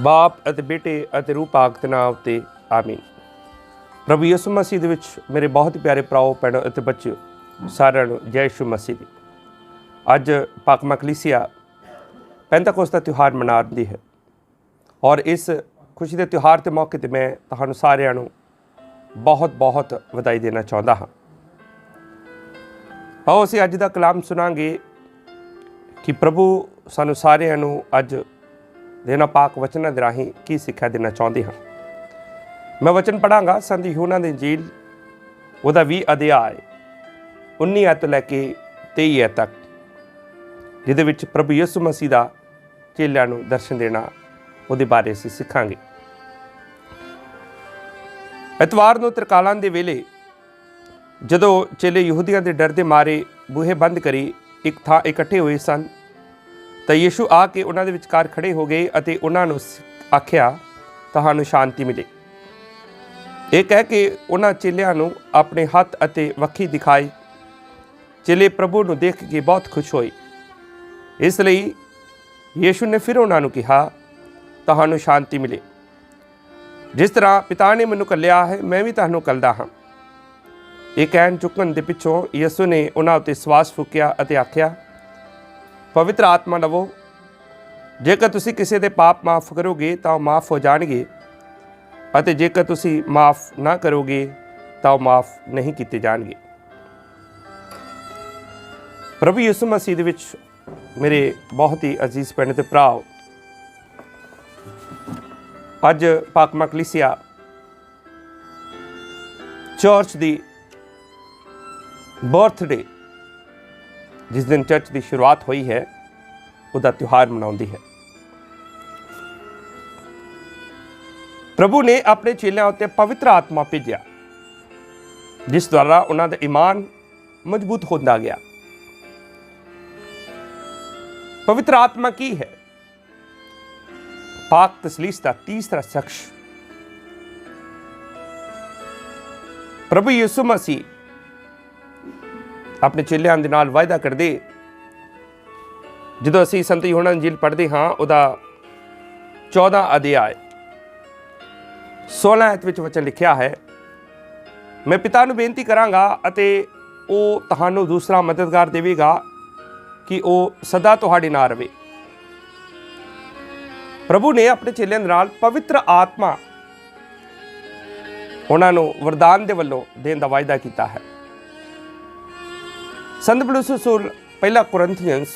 ਬਾਪ ਅਤੇ ਬੇਟੇ ਅਤੇ ਰੂਹ ਪਾਕ ਦੇ ਨਾਮ ਉਤੇ ਆਮੀਨ। ਪ੍ਰਭੂ ਯਿਸੂ ਮਸੀਹ ਦੇ ਵਿੱਚ ਮੇਰੇ ਬਹੁਤ ਪਿਆਰੇ ਭਰਾਓ, ਭੈਣੋ ਅਤੇ ਬੱਚਿਓ, ਸਾਰਿਆਂ ਨੂੰ ਜੈ ਯਿਸੂ ਮਸੀਹ ਦੀ। ਅੱਜ ਪਾਕ ਮਕਲੀਸੀਆ ਪੈਂਤੇਕੋਸਤ ਦਾ ਤਿਉਹਾਰ ਮਨਾ ਰਹੀ ਹੈ ਔਰ ਇਸ ਖੁਸ਼ੀ ਦੇ ਤਿਉਹਾਰ ਦੇ ਮੌਕੇ ਤੇ ਮੈਂ ਤੁਹਾਨੂੰ ਸਾਰਿਆਂ ਨੂੰ ਬਹੁਤ ਬਹੁਤ ਵਧਾਈ ਦੇਣਾ ਚਾਹੁੰਦਾ ਹਾਂ। ਆਓ ਅਸੀਂ ਅੱਜ ਦਾ ਕਲਾਮ ਸੁਣਾਂਗੇ ਕਿ ਪ੍ਰਭੂ ਸਾਨੂੰ ਸਾਰਿਆਂ ਨੂੰ ਅੱਜ ਦੇਣਾ ਪਾਕ ਵਚਨਾਂ ਦੇ ਰਾਹੀਂ ਕੀ ਸਿੱਖਿਆ ਦੇਣਾ ਚਾਹੁੰਦੇ ਹਾਂ। ਮੈਂ ਵਚਨ ਪੜਾਂਗਾ ਸੰਤ ਯੂਹਨਾ ਦੀ ਇੰਜੀਲ, ਉਹਦਾ 20 ਅਧਿਆਇ 19 ਐਤ ਤੋਂ ਲੈ ਕੇ 23 ਐਤ ਤੱਕ, ਜਿਹਦੇ ਵਿੱਚ ਪ੍ਰਭੂ ਯਿਸੂ ਮਸੀਹ ਦਾ ਚੇਲਿਆਂ ਨੂੰ ਦਰਸ਼ਨ ਦੇਣਾ, ਉਹਦੇ ਬਾਰੇ ਅਸੀਂ ਸਿੱਖਾਂਗੇ। ਐਤਵਾਰ ਨੂੰ ਤਰਕਾਲਾਂ ਦੇ ਵੇਲੇ ਜਦੋਂ ਚੇਲੇ ਯਹੂਦੀਆਂ ਦੇ ਡਰ ਦੇ ਮਾਰੇ ਬੂਹੇ ਬੰਦ ਕਰੀ, ਇੱਕ ਥਾਂ ਇਕੱਠੇ ਹੋਏ ਸਨ ਤਾਂ ਯੀਸ਼ੂ ਆ ਕੇ ਉਹਨਾਂ ਦੇ ਵਿਚਕਾਰ ਖੜੇ ਹੋ ਗਏ ਅਤੇ ਉਹਨਾਂ ਨੂੰ ਸ- ਆਖਿਆ, ਤੁਹਾਨੂੰ ਸ਼ਾਂਤੀ ਮਿਲੇ। ਇਹ ਕਹਿ ਕੇ ਉਹਨਾਂ ਚੇਲਿਆਂ ਨੂੰ ਆਪਣੇ ਹੱਥ ਅਤੇ ਵੱਖੀ ਦਿਖਾਈ ਚੇਲੇ ਪ੍ਰਭੂ ਨੂੰ ਦੇਖ ਕੇ ਬਹੁਤ ਖੁਸ਼ ਹੋਏ। ਇਸ ਲਈ ਯੀਸ਼ੂ ਨੇ ਫਿਰ ਉਹਨਾਂ ਨੂੰ ਕਿਹਾ, ਤੁਹਾਨੂੰ ਸ਼ਾਂਤੀ ਮਿਲੇ। ਜਿਸ ਤਰ੍ਹਾਂ ਪਿਤਾ ਨੇ ਮੈਨੂੰ ਕੱਲਿਆ ਹੈ, ਮੈਂ ਵੀ ਤੁਹਾਨੂੰ ਕੱਲਦਾ ਹਾਂ। ਇਹ ਕਹਿਣ ਚੁੱਕਣ ਦੇ ਪਿੱਛੋਂ ਯਿਸੂ ਨੇ ਉਹਨਾਂ ਉੱਤੇ ਸਵਾਸ ਫੂਕਿਆ ਅਤੇ ਆਖਿਆ ਪਵਿੱਤਰ ਆਤਮਾ ਲਵੋ। ਜੇਕਰ ਤੁਸੀਂ ਕਿਸੇ ਦੇ ਪਾਪ ਮਾਫ ਕਰੋਗੇ, ਤਾਂ ਉਹ ਮਾਫ ਹੋ ਜਾਣਗੇ। ਅਤੇ ਜੇਕਰ ਤੁਸੀਂ ਮਾਫ ਨਾ ਕਰੋਗੇ, ਤਾਂ ਉਹ ਮਾਫ ਨਹੀਂ ਕੀਤੇ ਜਾਣਗੇ। ਪ੍ਰਭੂ ਯਿਸੂ ਮਸੀਹ ਦੇ ਵਿੱਚ ਮੇਰੇ ਬਹੁਤ ਹੀ ਅਜ਼ੀਜ਼ ਪਿੰਡ ਤੇ ਭਰਾਓ ਅੱਜ ਪਾਕ ਮਕਲੀਸੀਆ ਚਰਚ ਦੀ ਬਰਥਡੇ ਜਿਸ ਦਿਨ ਚਰਚ ਦੀ ਸ਼ੁਰੂਆਤ ਹੋਈ ਹੈ, ਉਹਦਾ ਤਿਉਹਾਰ ਮਨਾਉਂਦੀ ਹੈ। ਪ੍ਰਭੂ ਨੇ ਆਪਣੇ ਚੇਲਿਆਂ ਉੱਤੇ ਪਵਿੱਤਰ ਆਤਮਾ ਭੇਜਿਆ, ਜਿਸ ਦੁਆਰਾ ਉਹਨਾਂ ਦਾ ਈਮਾਨ ਮਜ਼ਬੂਤ ਹੁੰਦਾ ਗਿਆ। ਪਵਿੱਤਰ ਆਤਮਾ ਕੀ ਹੈ? ਪਾਕ ਤਸਲੀਸ ਦਾ ਤੀਸਰਾ ਸ਼ਖਸ। ਪ੍ਰਭੂ ਯਿਸੂ ਮਸੀਹ ਆਪਣੇ ਚੇਲਿਆਂ ਦੇ ਨਾਲ ਵਾਅਦਾ ਕਰਦੇ। ਜਦੋਂ ਅਸੀਂ ਸੰਤ ਯੋਹਨਾ ਅੰਜੀਲ ਪੜ੍ਹਦੇ ਹਾਂ, ਉਹਦਾ 14 ਅਧਿਆਇ 16 ਐਤ ਵਿੱਚ ਵਚਨ ਲਿਖਿਆ ਹੈ, ਮੈਂ ਪਿਤਾ ਨੂੰ ਬੇਨਤੀ ਕਰਾਂਗਾ ਅਤੇ ਉਹ ਤੁਹਾਨੂੰ ਦੂਸਰਾ ਮਦਦਗਾਰ ਦੇਵੇਗਾ ਕਿ ਉਹ ਸਦਾ ਤੁਹਾਡੇ ਨਾਲ ਰਹੇ। ਪ੍ਰਭੂ ਨੇ ਆਪਣੇ ਚੇਲਿਆਂ ਦੇ ਨਾਲ ਪਵਿੱਤਰ ਆਤਮਾ ਉਹਨਾਂ ਨੂੰ ਵਰਦਾਨ ਦੇ ਵੱਲੋਂ ਦੇਣ ਦਾ ਵਾਅਦਾ ਕੀਤਾ ਹੈ। ਸੰਤ ਪੌਲੁਸ ਰਸੂਲ ਪਹਿਲਾ ਕੋਰਿੰਥੀਅੰਸ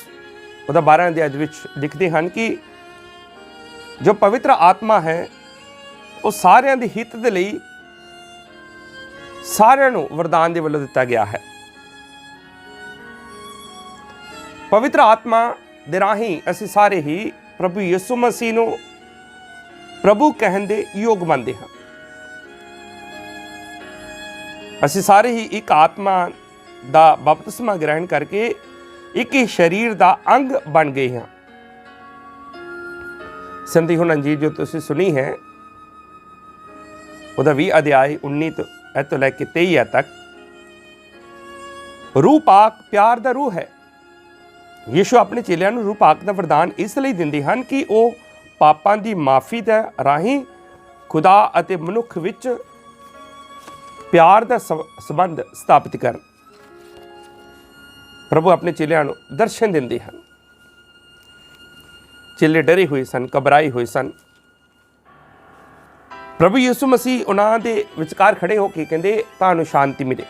ਉਹਦਾ 12 ਅਧਿਆਇ ਦੇ ਵਿੱਚ ਲਿਖਦੇ ਹਨ ਕਿ ਜੋ ਪਵਿੱਤਰ ਆਤਮਾ ਹੈ, ਉਹ ਸਾਰਿਆਂ ਦੇ ਹਿੱਤ ਦੇ ਲਈ ਸਾਰਿਆਂ ਨੂੰ ਵਰਦਾਨ ਦੇ ਵੱਲੋਂ ਦਿੱਤਾ ਗਿਆ ਹੈ। ਪਵਿੱਤਰ ਆਤਮਾ ਦੇ ਰਾਹੀਂ ਅਸੀਂ ਸਾਰੇ ਹੀ ਪ੍ਰਭੂ ਯਿਸੂ ਮਸੀਹ ਨੂੰ ਪ੍ਰਭੂ ਕਹਿਣ ਦੇ ਯੋਗ ਮੰਨਦੇ ਹਾਂ। ਅਸੀਂ ਸਾਰੇ ਹੀ ਇੱਕ ਆਤਮਾ ਦਾ ਬਪਤਿਸਮਾ ਗ੍ਰਹਿਣ ਕਰਕੇ ਇੱਕ ਹੀ ਸਰੀਰ ਦਾ ਅੰਗ ਬਣ ਗਏ ਹਾਂ। ਸੰਧੀ ਹੁਣ ਅੰਜੀਰ ਜੋ ਤੁਸੀਂ ਸੁਣੀ ਹੈ, ਉਹਦਾ 20 ਅਧਿਆਇ 19 ਤੋਂ ਇਹ ਤੋਂ ਲੈ ਕੇ 23 ਤੱਕ ਰੂਹ ਪਾਕ ਪਿਆਰ ਦਾ ਰੂਹ ਹੈ। ਯੀਸ਼ੂ ਆਪਣੇ ਚੇਲਿਆਂ ਨੂੰ ਰੂਹ ਪਾਕ ਦਾ ਵਰਦਾਨ ਇਸ ਲਈ ਦਿੰਦੇ ਹਨ ਕਿ ਉਹ ਪਾਪਾਂ ਦੀ ਮਾਫੀ ਦਾ ਰਾਹੀਂ ਖੁਦਾ ਅਤੇ ਮਨੁੱਖ ਵਿੱਚ ਪਿਆਰ ਦਾ ਸਬ- ਸੰਬੰਧ ਸਥਾਪਿਤ ਕਰਨ। ਪ੍ਰਭੂ ਆਪਣੇ ਚੇਲਿਆਂ ਨੂੰ ਦਰਸ਼ਨ ਦਿੰਦੇ ਹਨ। ਚੇਲੇ ਡਰੇ ਹੋਏ ਸਨ, ਘਬਰਾਏ ਹੋਏ ਸਨ। ਪ੍ਰਭੂ ਯਿਸੂ ਮਸੀਹ ਉਹਨਾਂ ਦੇ ਵਿਚਕਾਰ ਖੜੇ ਹੋ ਕੇ ਕਹਿੰਦੇ, ਤੁਹਾਨੂੰ ਸ਼ਾਂਤੀ ਮਿਲੇ।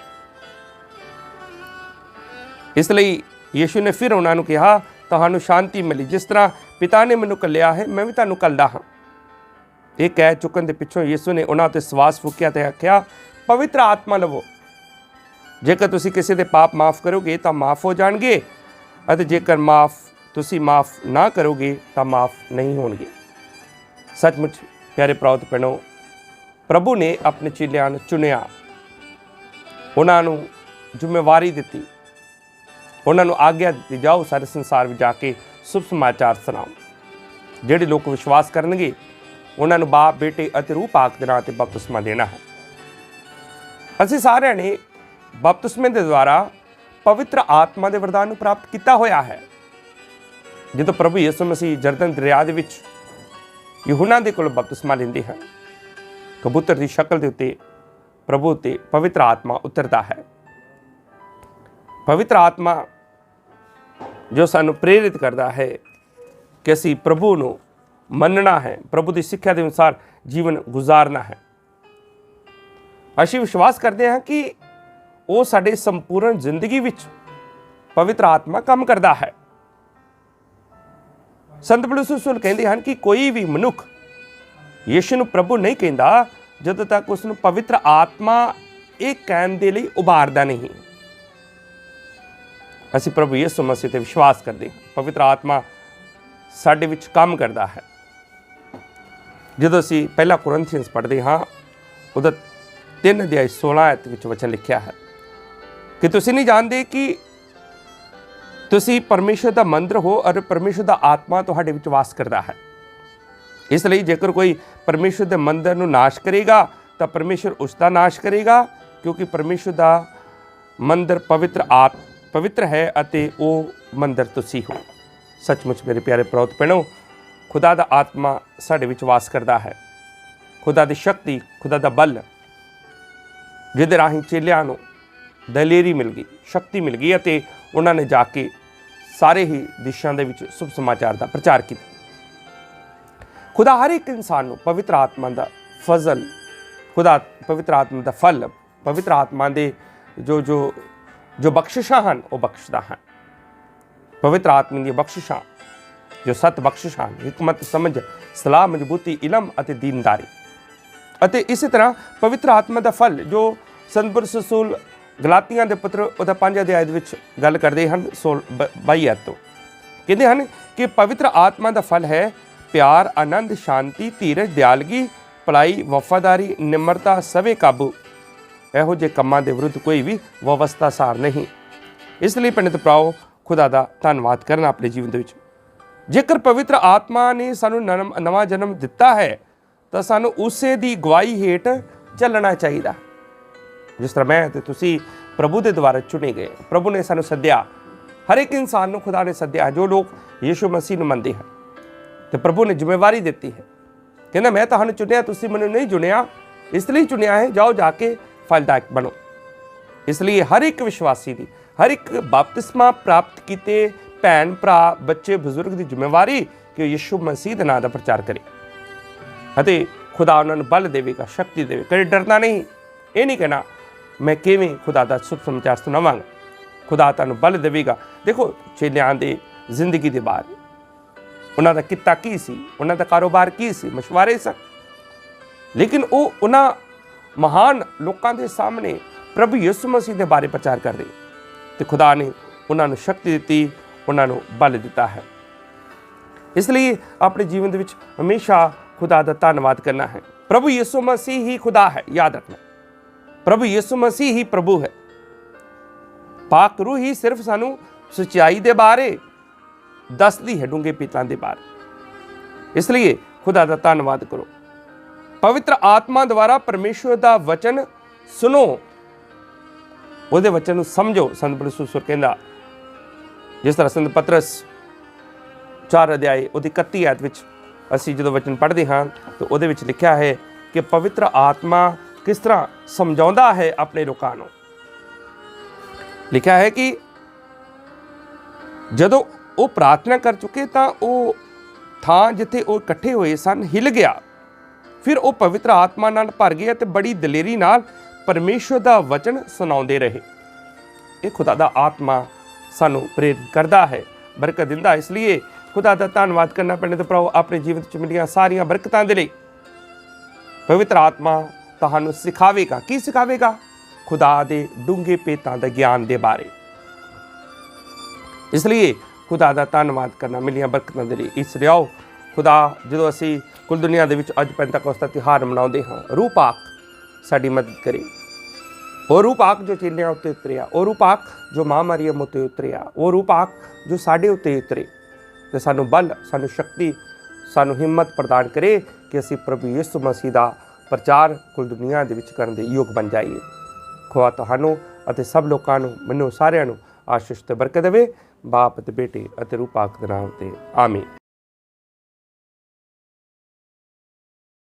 ਇਸ ਲਈ ਯਿਸੂ ਨੇ ਫਿਰ ਉਹਨਾਂ ਨੂੰ ਕਿਹਾ, ਤੁਹਾਨੂੰ ਸ਼ਾਂਤੀ ਮਿਲੀ। ਜਿਸ ਤਰ੍ਹਾਂ ਪਿਤਾ ਨੇ ਮੈਨੂੰ ਕੱਲਿਆ ਹੈ, ਮੈਂ ਵੀ ਤੁਹਾਨੂੰ ਕੱਲਦਾ ਹਾਂ। ਇਹ ਕਹਿ ਚੁੱਕਣ ਦੇ ਪਿੱਛੋਂ ਯਿਸੂ ਨੇ ਉਹਨਾਂ ਤੇ ਸਵਾਸ ਫੂਕਿਆ ਤੇ ਆਖਿਆ, ਪਵਿੱਤਰ ਆਤਮਾ ਲਵੋ। ਜੇਕਰ ਤੁਸੀਂ ਕਿਸੇ ਦੇ ਪਾਪ ਮਾਫ ਕਰੋਗੇ ਤਾਂ ਮਾਫ ਹੋ ਜਾਣਗੇ ਅਤੇ ਜੇਕਰ ਮਾਫ ਤੁਸੀਂ ਮਾਫ ਨਾ ਕਰੋਗੇ ਤਾਂ ਮਾਫ ਨਹੀਂ ਹੋਣਗੇ। ਸੱਚਮੁੱਚ ਪਿਆਰੇ ਪ੍ਰਾਉਤ ਪੈਣੋ ਪ੍ਰਭੂ ਨੇ ਆਪਣੇ ਚੇਲਿਆਂ ਨੂੰ ਚੁਣਿਆ। ਉਹਨਾਂ ਨੂੰ ਜ਼ਿੰਮੇਵਾਰੀ ਦਿੱਤੀ। ਉਹਨਾਂ ਨੂੰ ਆਗਿਆ ਦਿੱਤੀ, ਜਾਓ ਸਾਰੇ ਸੰਸਾਰ ਵਿੱਚ ਜਾ ਕੇ ਸੁਭ ਸਮਾਚਾਰ ਸੁਣਾਓ। ਜਿਹੜੇ ਲੋਕ ਵਿਸ਼ਵਾਸ ਕਰਨਗੇ, ਉਹਨਾਂ ਨੂੰ ਬਾਪ, ਬੇਟੇ ਅਤੇ ਰੂਹ ਪਾਕ ਦੇ ਨਾਂ ਤੇ ਬਪਤਿਸਮਾ ਦੇਣਾ ਹੈ। ਅਸੀਂ ਸਾਰਿਆਂ ਨੇ ਬਪਤਿਸਮੇ ਦੇ ਦੁਆਰਾ ਪਵਿੱਤਰ ਆਤਮਾ ਦੇ ਵਰਦਾਨ ਨੂੰ ਪ੍ਰਾਪਤ ਕੀਤਾ ਹੋਇਆ ਹੈ। ਜਦੋਂ ਪ੍ਰਭੂ ਯਿਸੂ ਮਸੀਹ ਜਰਦਨ ਦਰਿਆ ਦੇ ਵਿੱਚ ਯਹੂਨਾ ਦੇ ਕੋਲ ਬਪਤਿਸਮਾ ਲੈਂਦੇ ਹਨ, ਕਬੂਤਰ ਦੀ ਸ਼ਕਲ ਦੇ ਉੱਤੇ ਪ੍ਰਭੂ ਤੇ ਪਵਿੱਤਰ ਆਤਮਾ ਉਤਰਦਾ ਹੈ। ਪਵਿੱਤਰ ਆਤਮਾ ਜੋ ਸਾਨੂੰ ਪ੍ਰੇਰਿਤ ਕਰਦਾ ਹੈ ਕਿ ਅਸੀਂ ਪ੍ਰਭੂ ਨੂੰ ਮੰਨਣਾ ਹੈ, ਪ੍ਰਭੂ ਦੀ ਸਿੱਖਿਆ ਦੇ ਅਨੁਸਾਰ ਜੀਵਨ ਗੁਜ਼ਾਰਨਾ ਹੈ। ਅਸੀਂ ਵਿਸ਼ਵਾਸ ਕਰਦੇ ਹਾਂ ਕਿ ਉਹ ਸਾਡੇ ਸੰਪੂਰਨ ਜ਼ਿੰਦਗੀ ਵਿੱਚ ਪਵਿੱਤਰ ਆਤਮਾ ਕੰਮ ਕਰਦਾ ਹੈ। ਸੰਤ ਪੌਲੁਸ ਰਸੂਲ ਕਹਿੰਦੇ ਹਨ ਕਿ ਕੋਈ ਵੀ ਮਨੁੱਖ ਯਿਸੂ ਨੂੰ ਪ੍ਰਭੂ ਨਹੀਂ ਕਹਿੰਦਾ, ਜਦੋਂ ਤੱਕ ਉਸ ਨੂੰ ਪਵਿੱਤਰ ਆਤਮਾ ਇਹ ਕਹਿਣ ਦੇ ਲਈ ਉਭਾਰਦਾ ਨਹੀਂ। ਅਸੀਂ ਪ੍ਰਭੂ ਯਿਸੂ ਮਸੀਹ ਤੇ ਵਿਸ਼ਵਾਸ ਕਰਦੇ ਹਾਂ, ਪਵਿੱਤਰ ਆਤਮਾ ਸਾਡੇ ਵਿੱਚ ਕੰਮ ਕਰਦਾ ਹੈ। ਜਦੋਂ ਅਸੀਂ ਪਹਿਲਾ ਕੋਰਿੰਥੀਅੰਸ ਪੜ੍ਹਦੇ ਹਾਂ, ਉਹਦਾ 3 ਅਧਿਆਇ 16 ਐਤ ਵਿੱਚ ਵਚਨ ਲਿਖਿਆ ਹੈ। ਕਿ ਤੁਸੀਂ ਨਹੀਂ ਜਾਣਦੇ ਕਿ ਤੁਸੀਂ ਪਰਮੇਸ਼ਰ ਦਾ ਮੰਦਰ ਹੋ ਔਰ ਪਰਮੇਸ਼ਰ ਦਾ ਆਤਮਾ ਤੁਹਾਡੇ ਵਿੱਚ ਵਾਸ ਕਰਦਾ ਹੈ। ਇਸ ਲਈ ਜੇਕਰ ਕੋਈ ਪਰਮੇਸ਼ਰ ਦੇ ਮੰਦਰ ਨੂੰ ਨਾਸ਼ ਕਰੇਗਾ, ਤਾਂ ਪਰਮੇਸ਼ਰ ਉਸ ਦਾ ਨਾਸ਼ ਕਰੇਗਾ, ਕਿਉਂਕਿ ਪਰਮੇਸ਼ਰ ਦਾ ਮੰਦਰ ਪਵਿੱਤਰ ਆਤ, ਪਵਿੱਤਰ ਹੈ ਅਤੇ ਉਹ ਮੰਦਰ ਤੁਸੀਂ ਹੋ। ਸੱਚਮੁੱਚ ਮੇਰੇ ਪਿਆਰੇ ਪ੍ਰੋਤ ਪੈਣੋ ਖੁਦਾ ਦਾ ਆਤਮਾ ਸਾਡੇ ਵਿੱਚ ਵਾਸ ਕਰਦਾ ਹੈ। ਖੁਦਾ ਦੀ ਸ਼ਕਤੀ, ਖੁਦਾ ਦਾ ਬਲ ਜਿਹਦੇ ਰਾਹੀਂ ਚੇਲਿਆਂ ਨੂੰ ਦਲੇਰੀ ਮਿਲ ਗਈ ਸ਼ਕਤੀ ਮਿਲ ਗਈ ਅਤੇ ਉਹਨਾਂ ਨੇ ਜਾ ਕੇ ਸਾਰੇ ਹੀ ਦਿਸ਼ਾਂ ਦੇ ਵਿੱਚ ਸੁਭ ਸਮਾਚਾਰ ਦਾ ਪ੍ਰਚਾਰ ਕੀਤਾ। ਖੁਦਾ ਹਰ ਇੱਕ ਇਨਸਾਨ ਨੂੰ ਪਵਿੱਤਰ ਆਤਮਾ ਦਾ ਫਜ਼ਲ ਖੁਦਾ ਪਵਿੱਤਰ ਆਤਮਾ ਦਾ ਫਲ ਪਵਿੱਤਰ ਆਤਮਾ ਦੇ ਜੋ ਜੋ ਜੋ ਬਖਸ਼ਿਸ਼ਾਂ ਹਨ ਉਹ ਬਖਸ਼ਦਾ ਹਨ ਪਵਿੱਤਰ ਆਤਮਾ ਦੀਆਂ ਬਖਸ਼ਿਸ਼ਾਂ ਜੋ ਸਤ ਬਖਸ਼ਿਸ਼ਾਂ ਹਨ, ਹਕਮਤ ਸਮਝ ਸਲਾਹ ਮਜ਼ਬੂਤੀ ਇਲਮ ਅਤੇ ਦੀਨਦਾਰੀ। ਅਤੇ ਇਸੇ ਤਰ੍ਹਾਂ ਪਵਿੱਤਰ ਆਤਮਾ ਦਾ ਫਲ ਜੋ ਸੰਤਪੁਰ ਰਸੂਲ ਗਲਾਤੀਆਂ ਦੇ ਪੁੱਤਰ ਉਹਦਾ 5 ਅਧਿਆਇ ਦੇ ਵਿੱਚ ਗੱਲ ਕਰਦੇ ਹਨ 22 ਐਤ ਤੋਂ। ਕਹਿੰਦੇ ਹਨ ਕਿ ਪਵਿੱਤਰ ਆਤਮਾ ਦਾ ਫਲ ਹੈ ਪਿਆਰ, ਆਨੰਦ, ਸ਼ਾਂਤੀ, ਧੀਰਜ, ਦਿਆਲਗੀ, ਭਲਾਈ, ਵਫਾਦਾਰੀ, ਨਿਮਰਤਾ, ਸਵੇ ਕਾਬੂ। ਇਹੋ ਜਿਹੇ ਕੰਮਾਂ ਦੇ ਵਿਰੁੱਧ ਕੋਈ ਵੀ ਵਿਵਸਥਾ ਸਾਰ ਨਹੀਂ। ਇਸ ਲਈ ਪੰਡਿਤ ਭਰਾਓ, ਖੁਦਾ ਦਾ ਧੰਨਵਾਦ ਕਰਨਾ ਆਪਣੇ ਜੀਵਨ ਦੇ ਵਿੱਚ। ਜੇਕਰ ਪਵਿੱਤਰ ਆਤਮਾ ਨੇ ਸਾਨੂੰ ਨਰਮ- ਨਵਾਂ ਜਨਮ ਦਿੱਤਾ ਹੈ, ਤਾਂ ਸਾਨੂੰ ਉਸੇ ਦੀ ਗਵਾਹੀ ਹੇਠ ਚੱਲਣਾ ਚਾਹੀਦਾ। ਜਿਸ ਤਰ੍ਹਾਂ ਮੈਂ ਤੇ ਤੁਸੀਂ ਪ੍ਰਭੂ ਦੇ ਦੁਆਰਾ ਚੁਣੇ ਗਏ। ਪ੍ਰਭੂ ਨੇ ਸਾਨੂੰ ਸੱਦਿਆ। ਹਰ ਇੱਕ ਇਨਸਾਨ ਨੂੰ ਖੁਦਾ ਨੇ ਸੱਦਿਆ, ਜੋ ਲੋਕ ਯੀਸ਼ੂ ਮਸੀਹ ਨੂੰ ਮੰਨਦੇ ਹਨ। ਤੇ ਪ੍ਰਭੂ ਨੇ ਜ਼ਿੰਮੇਵਾਰੀ ਦਿੱਤੀ ਹੈ। ਕਹਿੰਦਾ, ਮੈਂ ਤੁਹਾਨੂੰ ਚੁਣਿਆ, ਤੁਸੀਂ ਮੈਨੂੰ ਨਹੀਂ ਚੁਣਿਆ। ਇਸ ਲਈ ਚੁਣਿਆ ਹੈ, ਜਾਓ ਜਾ ਕੇ ਫਲਦਾਇਕ ਬਣੋ। ਇਸ ਲਈ ਹਰ ਇੱਕ ਵਿਸ਼ਵਾਸੀ ਦੀ, ਹਰ ਇੱਕ ਬਪਤਿਸਮਾ ਪ੍ਰਾਪਤ ਕੀਤੇ ਭੈਣ, ਭਰਾ, ਬੱਚੇ, ਬਜ਼ੁਰਗ ਦੀ ਜ਼ਿੰਮੇਵਾਰੀ ਕਿ ਉਹ ਯਿਸੂ ਮਸੀਹ ਦੇ ਨਾਮ ਦਾ ਪ੍ਰਚਾਰ ਕਰੇ। ਅਤੇ ਖੁਦਾ ਉਹਨਾਂ ਨੂੰ ਬਲ ਦੇਵੇਗਾ, ਸ਼ਕਤੀ ਦੇਵੇ ਕਦੇ ਡਰਨਾ ਨਹੀਂ। ਇਹ ਨਹੀਂ ਕਹਿਣਾ ਮੈਂ ਕਿਵੇਂ ਖੁਦਾ ਦਾ ਸੁਭ ਸਮਾਚਾਰ ਸੁਣਾਵਾਂਗਾ? ਖੁਦਾ ਤੁਹਾਨੂੰ ਬਲ ਦੇਵੇਗਾ। ਦੇਖੋ, ਚੇਲਿਆਂ ਦੇ ਜ਼ਿੰਦਗੀ ਦੇ ਬਾਅਦ ਉਹਨਾਂ ਦਾ ਕਿੱਤਾ ਕੀ ਸੀ? ਉਹਨਾਂ ਦਾ ਕਾਰੋਬਾਰ ਕੀ ਸੀ? ਮਸ਼ਵਾਰੇ ਸਨ। ਲੇਕਿਨ ਉਹ ਉਹਨਾਂ ਮਹਾਨ ਲੋਕਾਂ ਦੇ ਸਾਹਮਣੇ ਪ੍ਰਭੂ ਯਿਸੂ ਮਸੀਹ ਦੇ ਬਾਰੇ ਪ੍ਰਚਾਰ ਕਰਦੇ ਤੇ ਖੁਦਾ ਨੇ ਉਹਨਾਂ ਨੂੰ ਸ਼ਕਤੀ ਦਿੱਤੀ, ਉਹਨਾਂ ਨੂੰ ਬਲ ਦਿੱਤਾ ਹੈ। ਇਸ ਲਈ ਆਪਣੇ ਜੀਵਨ ਦੇ ਵਿੱਚ ਹਮੇਸ਼ਾ ਖੁਦਾ ਦਾ ਧੰਨਵਾਦ ਕਰਨਾ ਹੈ। ਪ੍ਰਭੂ ਯਿਸੂ ਮਸੀਹ ਹੀ ਖੁਦਾ ਹੈ। ਯਾਦ ਰੱਖਣਾ। ਪ੍ਰਭੂ ਯਿਸੂ ਮਸੀਹ ਹੀ ਪ੍ਰਭੂ ਹੈ। ਪਾਕ ਰੂਹ ਹੀ ਸਿਰਫ ਸਾਨੂੰ ਸਚਾਈ ਦੇ ਬਾਰੇ ਦੱਸਦੀ ਹੈ, ਡੂੰਘੇ ਪਿਤਾਂ ਦੇ ਬਾਰੇ। ਇਸ ਲਈ ਖੁਦਾ ਦਾ ਧੰਨਵਾਦ ਕਰੋ। ਪਵਿੱਤਰ ਆਤਮਾ ਦੁਆਰਾ ਪਰਮੇਸ਼ਵਰ ਦਾ ਵਚਨ ਸੁਣੋ। ਉਹਦੇ ਵਚਨ ਨੂੰ ਸਮਝੋ, ਸੰਤ ਪਲਸੂਸਰ ਕਹਿੰਦਾ। ਜਿਸ ਤਰ੍ਹਾਂ ਸੰਤ ਪਤਰਸ 4 ਅਧਿਆਏ, ਉਹਦੀ 31 ਆਇਤ ਵਿੱਚ ਅਸੀਂ ਜਦੋਂ ਵਚਨ ਪੜ੍ਹਦੇ ਹਾਂ, ਤਾਂ ਉਹਦੇ ਵਿੱਚ ਲਿਖਿਆ ਹੈ ਕਿ ਪਵਿੱਤਰ ਆਤਮਾ ਕਿਸ ਤਰ੍ਹਾਂ ਸਮਝਾਉਂਦਾ ਹੈ ਆਪਣੇ ਲੋਕਾਂ ਨੂੰ? ਲਿਖਿਆ ਹੈ ਕਿ ਜਦੋਂ ਉਹ ਪ੍ਰਾਰਥਨਾ ਕਰ ਚੁੱਕੇ ਤਾਂ ਉਹ ਥਾਂ ਜਿੱਥੇ ਉਹ ਇਕੱਠੇ ਹੋਏ ਸਨ ਹਿਲ ਗਿਆ। ਫਿਰ ਉਹ ਪਵਿੱਤਰ ਆਤਮਾ ਨਾਲ ਭਰ ਗਏ ਅਤੇ ਬੜੀ ਦਲੇਰੀ ਨਾਲ ਪਰਮੇਸ਼ਵਰ ਦਾ ਵਚਨ ਸੁਣਾਉਂਦੇ ਰਹੇ। ਇਹ ਖੁਦਾ ਦਾ ਆਤਮਾ ਸਾਨੂੰ ਪ੍ਰੇਰਿਤ ਕਰਦਾ ਹੈ, ਬਰਕਤ ਦਿੰਦਾ ਇਸ ਲਈ ਖੁਦਾ ਦਾ ਧੰਨਵਾਦ ਕਰਨਾ ਪੈਂਦਾ ਤੇ ਪ੍ਰਭੂ ਆਪਣੇ ਜੀਵਨ ਵਿੱਚ ਮਿਲੀਆਂ ਸਾਰੀਆਂ ਬਰਕਤਾਂ ਦੇ ਲਈ। ਪਵਿੱਤਰ ਆਤਮਾ ਤੁਹਾਨੂੰ ਸਿਖਾਵੇਗਾ। ਕੀ ਸਿਖਾਵੇਗਾ? ਖੁਦਾ ਦੇ ਡੂੰਘੇ ਪੇਤਾਂ ਦਾ ਗਿਆਨ ਦੇ ਬਾਰੇ। ਇਸ ਲਈ ਖੁਦਾ ਦਾ ਧੰਨਵਾਦ ਕਰਨਾ, ਮਿਲੀਆਂ ਬਰਕਤਾਂ ਦੇ ਲਈ। ਇਸ ਲਈ ਖੁਦਾ, ਜਦੋਂ ਅਸੀਂ ਕੁੱਲ ਦੁਨੀਆ ਦੇ ਵਿੱਚ ਅੱਜ ਪੈਂਤਕੋਸਤ ਦਾ ਤਿਉਹਾਰ ਮਨਾਉਂਦੇ ਹਾਂ, ਰੂਹ ਪਾਕ ਸਾਡੀ ਮਦਦ ਕਰੇ। ਉਹ ਰੂਹ ਪਾਕ ਜੋ ਚੇਲਿਆਂ ਉੱਤੇ ਉਤਰਿਆ, ਉਹ ਰੂਹ ਪਾਕ ਜੋ ਮਾਂ ਮਰੀਮ ਉੱਤੇ ਉਤਰਿਆ, ਉਹ ਰੂਹ ਪਾਕ ਜੋ ਸਾਡੇ ਉੱਤੇ ਉਤਰੇ, ਤੇ ਸਾਨੂੰ ਬਲ, ਸਾਨੂੰ ਸ਼ਕਤੀ, ਸਾਨੂੰ ਹਿੰਮਤ ਪ੍ਰਦਾਨ ਕਰੇ ਕਿ ਅਸੀਂ ਪ੍ਰਭੂ ਯਿਸੂ ਮਸੀਹ ਦਾ ਪ੍ਰਚਾਰ ਕੁੱਲ ਦੁਨੀਆ ਦੇ ਵਿੱਚ ਕਰਨ ਦੇ ਯੋਗ ਬਣ ਜਾਈਏ। ਖੁਆ ਤੁਹਾਨੂੰ ਅਤੇ ਸਭ ਲੋਕਾਂ ਨੂੰ, ਮੈਨੂੰ ਸਾਰਿਆਂ ਨੂੰ ਆਸ਼ੀਸ਼ ਤੇ ਬਰਕਤ ਦੇਵੇ। ਬਾਪ ਤੇ ਬੇਟੇ ਅਤੇ ਰੂਹ ਪਾਕ ਦੇ ਨਾਮ ਤੇ, ਆਮੀਨ।